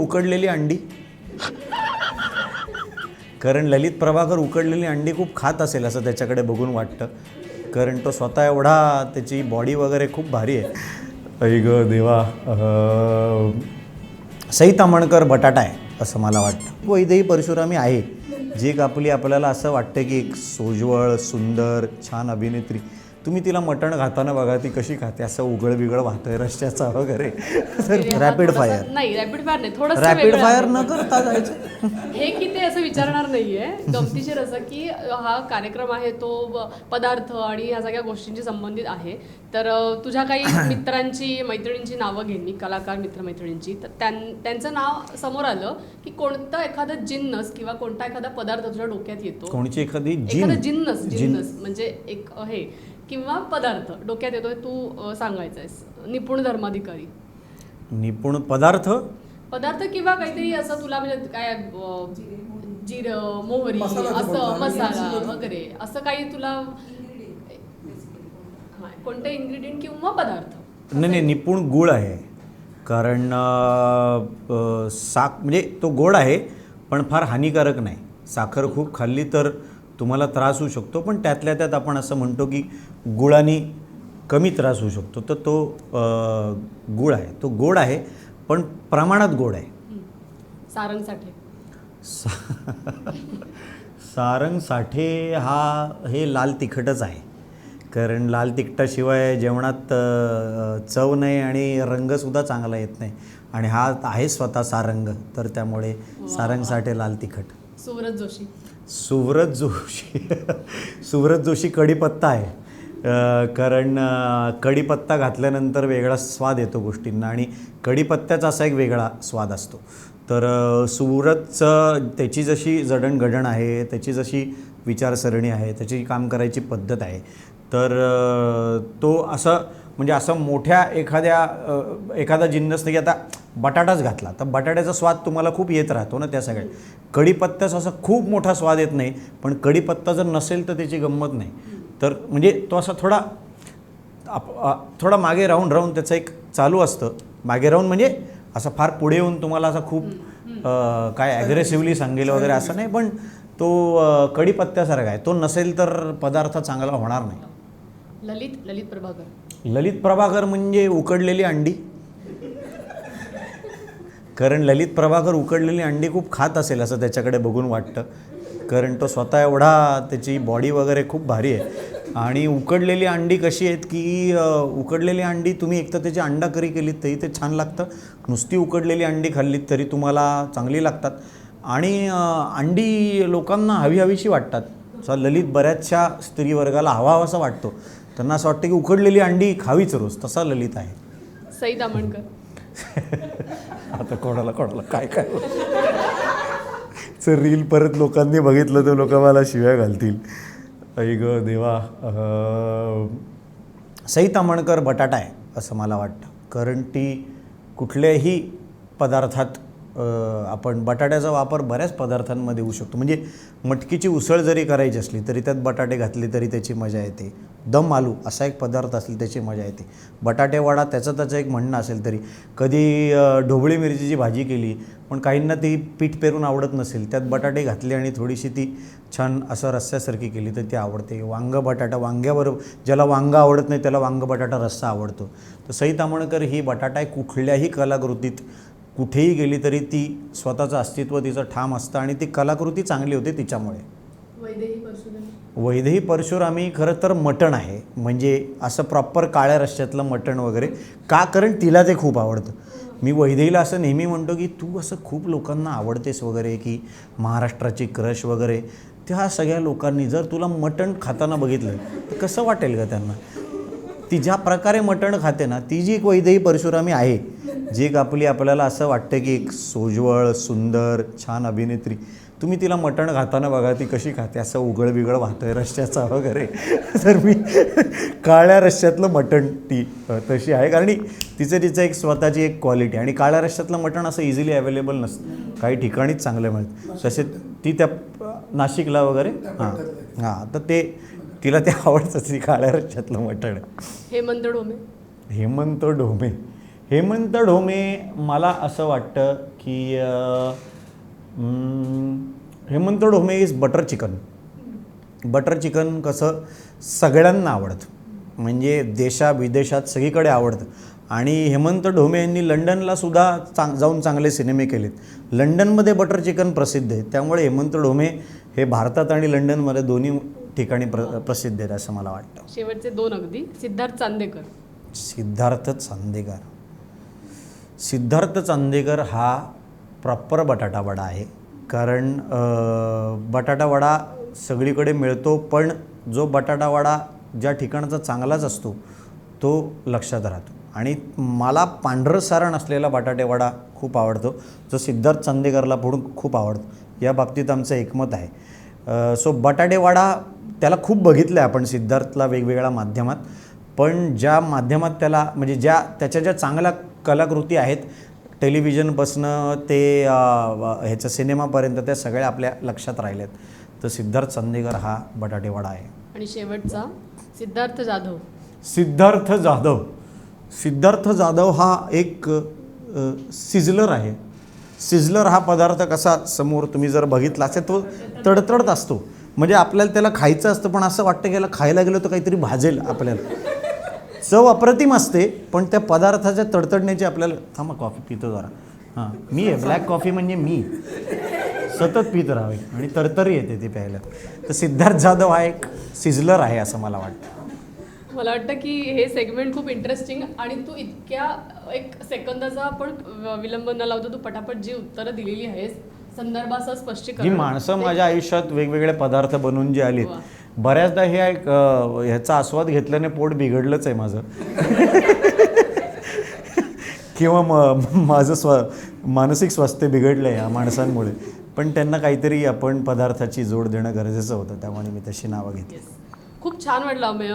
उकडलेली अंडी? कारण ललित प्रभाकर उकडलेली अंडी खूप खात असेल असं त्याच्याकडे बघून वाटतं. कारण तो स्वतः एवढा त्याची बॉडी वगैरे खूप भारी आहे. ऐ ग देवा. सई तामणकर बटाटा आहे असं मला वाटतं. वैदेही परशुरामी आहे. जी कापली आपल्याला असं वाटतं की एक सोज्वळ सुंदर छान अभिनेत्री. तुम्ही तिला मटण खाताना बघा ती कशी खाते. असं उघड बिघड वाहतंय रश्श्याचा वगैरे. रॅपिड फायर नाही रॅपिड फायर नाही थोडंसं रॅपिड फायर. न करता जायचं. हे की ते असं विचारणार नाहीये. गमतीशीर असं की हा कार्यक्रम आहे तो पदार्थ आणि ह्या सगळ्या गोष्टींशी संबंधित आहे. तर तुझ्या काही मित्रांची मैत्रिणींची नावं मी कलाकार मित्रमैत्रिणींची. तर त्यां- त्यांचं नाव समोर आलं की कोणतं एखादं जिन्नस किंवा कोणता एखादा पदार्थ तुझ्या डोक्यात येतो. कोणची एखादी एखादा जिन? जिन्नस जिन- जिन्नस. म्हणजे एक हे किंवा पदार्थ. डोक्यात येतोय तू सांगायचा आहेस निपुण धर्माधिकारी. निपुण पदार्थ? पदार्थ किंवा काहीतरी असं तुला म्हणजे काय जिरं मोहरी असं. मसाला वगैरे. असं काही तुला हा, कोणते इन्ग्रेडियंट किंवा पदार्थ? नाही नाही निपुण गुळ आहे. कारण साक म्हणजे तो गोड आहे पण फार हानिकारक नाही. साखर खूप खाल्ली तर तुम्हाला त्रास होऊ शकतो पण त्यातल्या त्यात आपण असं म्हणतो की गुळाने कमी त्रास होऊ शकतो. तर तो गुळ आहे. तो गोड आहे पण प्रमाणात गोड आहे. हं. सारंगसाठी सारंग साठे हा हे लाल तिखटच आहे. कारण लाल तिखटाशिवाय जेवणात चव नाही आणि रंगसुद्धा चांगला येत नाही. आणि हा आहे स्वतः सारंग तर त्यामुळे सारंग साठे लाल तिखट. सुव्रत जोशी. सुव्रत जोशी. सुव्रत जोशी कढीपत्ता आहे. कारण कडीपत्ता कढीपत्ता घातल्यानंतर वेगळा स्वाद येतो गोष्टींना आणि कढीपत्त्याचा असा एक वेगळा स्वाद असतो. तर अ, सुव्रतचं त्याची जशी जडणघडण आहे त्याची जशी विचारसरणी आहे त्याची काम करायची पद्धत आहे तर तो असं म्हणजे असं मोठ्या एखाद्या एखादा जिन्नस नाही की आता बटाटाच घातला तर बटाट्याचा स्वाद तुम्हाला खूप येत राहतो ना त्या सगळ्या. कढीपत्त्याचा असा खूप मोठा स्वाद येत नाही पण कढीपत्ता जर नसेल तर त्याची गंमत नाही. तर म्हणजे तो असा थोडा थोडा मागे राहून राहून त्याचं एक चालू असतं. मागे राहून म्हणजे असं फार पुढे येऊन तुम्हाला असं खूप काय ॲग्रेसिव्हली सांगेल वगैरे असं नाही पण तो कढीपत्त्यासारखा आहे. तो नसेल तर पदार्थ चांगला होणार नाही. ललित ललित प्रभाकर. ललित प्रभाकर म्हणजे उकडलेली अंडी. कारण ललित प्रभाकर उकडलेली अंडी खूप खात असेल असं त्याच्याकडे बघून वाटतं. कारण तो स्वतः एवढा त्याची बॉडी वगैरे खूप भारी आहे. आणि उकडलेली अंडी कशी आहेत की उकडलेली अंडी तुम्ही एकतर त्याची अंडा करी केलीत तरी ते छान लागतं. नुसती उकडलेली अंडी खाल्लीत तरी तुम्हाला चांगली लागतात. आणि अंडी लोकांना हवी हवीशी वाटतात. ललित बऱ्याचशा स्त्रीवर्गाला हवा हवासा वाटतो. त्यांना असं वाटतं की उकडलेली अंडी खावीच रोज. तसा ललित आहे. सई दामणकर. आता कोणाला कोणाला काय काय? सर रील परत लोकांनी बघितलं तर लोक मला शिव्या घालतील. ऐ ग देवा. सई तामणकर बटाटा आहे असं मला वाटतं. कारण ती कुठल्याही पदार्थात आपण बटाट्याचा वापर बऱ्याच पदार्थांमध्ये होऊ शकतो. म्हणजे मटकीची उसळ जरी करायची असली तरी त्यात बटाटे घातले तरी त्याची मजा येते. दम आलू असा एक पदार्थ असेल त्याची मजा येते. बटाटेवाडा त्याचं त्याचं एक म्हणणं असेल तरी. कधी ढोबळी मिरचीची भाजी केली पण काहींना ती पीठ पेरून आवडत नसेल त्यात बटाटे घातले आणि थोडीशी ती छान असं रस्स्यासारखी केली तर ती आवडते. वांग बटाटा वांग्याबरोबर ज्याला वांग आवडत नाही त्याला वांग बटाटा रस्सा आवडतो. तर सई तामणकर ही बटाटा कुठल्याही कलाकृतीत कुठेही गेली तरी ती स्वतःचं अस्तित्व तिचं ठाम असतं आणि ती कलाकृती चांगली होते तिच्यामुळे. वैदेही परशुराम. खरं तर मटण आहे. म्हणजे असं प्रॉपर काळ्या रश्श्यातलं मटण वगैरे का? कारण तिला ते खूप आवडतं. मी वैदेहीला असं नेहमी म्हणतो की तू असं खूप लोकांना आवडतेस वगैरे की महाराष्ट्राची क्रश वगैरे त्या सगळ्या लोकांनी जर तुला मटण खाताना बघितलं तर कसं वाटेल का त्यांना? ती ज्या प्रकारे मटण खाते ना ती जी एक वैदेही परशुरामी आहे जी एक आपली आपल्याला असं वाटतं की एक सोज्वळ सुंदर छान अभिनेत्री. तुम्ही तिला मटण खाताना बघा ती कशी खाते. असं उघड बिघड वाहतंय रश्श्याचा वगैरे. तर मी काळ्या रश्श्यातलं मटण ती तशी आहे. कारण तिचं तिचं एक स्वतःची एक क्वालिटी आणि काळ्या रश्श्यातलं मटण असं इझिली अवेलेबल नसतं. काही ठिकाणीच चांगलं मिळतं. तसे ती त्या नाशिकला वगैरे हां हां तर ते तिला ते आवडतं ती काळ्या रश्श्यातलं मटण. हेमंत डोमे. हेमंत ढोमे हेमंत ढोमे मला असं वाटतं की Hemant Dhome is butter chicken butter chicken कसं सगळ्यांना आवडतं. म्हणजे देशा विदेशात सगळीकडे आवडतं. आणि हेमंत ढोमे यांनी लंडनला सुद्धा चांग जाऊन चांगले सिनेमे केलेत. लंडनमध्ये बटर चिकन प्रसिद्ध आहे. त्यामुळे हेमंत ढोमे हे भारतात आणि लंडनमध्ये दोन्ही ठिकाणी प्र प्रसिद्ध आहेत असं मला वाटतं. शेवटचे दोन अगदी. सिद्धार्थ चांदेकर. सिद्धार्थ चांदेकर. सिद्धार्थ चांदेकर हा प्रॉपर बटाटा वडा आहे. कारण बटाटावडा बटाटा वडा सगळीकडे मिळतो पण जो बटाटा वडा ज्या ठिकाणाचा चांगलाच असतो तो लक्षात राहतो. आणि मला पांढरं सारण असलेला बटाटेवडा खूप आवडतो. जो सिद्धार्थ चांदेकरला पुढून खूप आवडतो. या बाबतीत आमचं एकमत आहे. सो बटाटेवाडा त्याला खूप बघितलं आहे आपण सिद्धार्थला वेगवेगळ्या माध्यमात. पण ज्या माध्यमात त्याला म्हणजे ज्या त्याच्या ज्या चांगल्या कलाकृती आहेत. टेलिव्हिजनपासनं ते ह्याच्या सिनेमापर्यंत त्या सगळ्या आपल्या लक्षात राहिल्यात. तर सिद्धार्थ चांदेकर हा बटाटेवाडा आहे. आणि शेवटचा सिद्धार्थ जाधव. सिद्धार्थ जाधव. सिद्धार्थ जाधव हा एक सिझलर आहे. सिझलर हा पदार्थ कसा समोर तुम्ही जर बघितला असेल तो तडतडत असतो. म्हणजे आपल्याला त्याला खायचं असतं पण असं वाटतं की याला खायला गेलं तर काहीतरी भाजेल आपल्याला. चव अप्रतिम असते पण त्या पदार्थाच्या तडतडण्याची आपल्याला थांबा कॉफी पितो जरा. हां मी आहे ब्लॅक कॉफी म्हणजे मी. सतत पित राहावे आणि तरतरी येते ती प्यायला. तर सिद्धार्थ जाधव हा एक सिझलर आहे असं मला वाटतं. मला वाटतं की हे सेगमेंट खूप इंटरेस्टिंग आणि तू इतक्या एक सेकंदाचा आपण विलंब न लावता तू पटापट जी उत्तरं दिलेली आहेस संदर्भासह जी स्पष्टीकरण माणसं माझ्या आयुष्यात वेगवेगळे पदार्थ बनवून जी आलीत. बऱ्याचदा हे एक ह्याचा आस्वाद घेतल्याने पोट बिघडलंच आहे माझं किंवा म माझं स्व मानसिक स्वास्थ्य बिघडलं आहे या माणसांमुळे पण त्यांना काहीतरी आपण पदार्थाची जोड देणं गरजेचं होतं त्यामुळे मी तशी नावं घेतली. खूप छान वाटलं अमेय.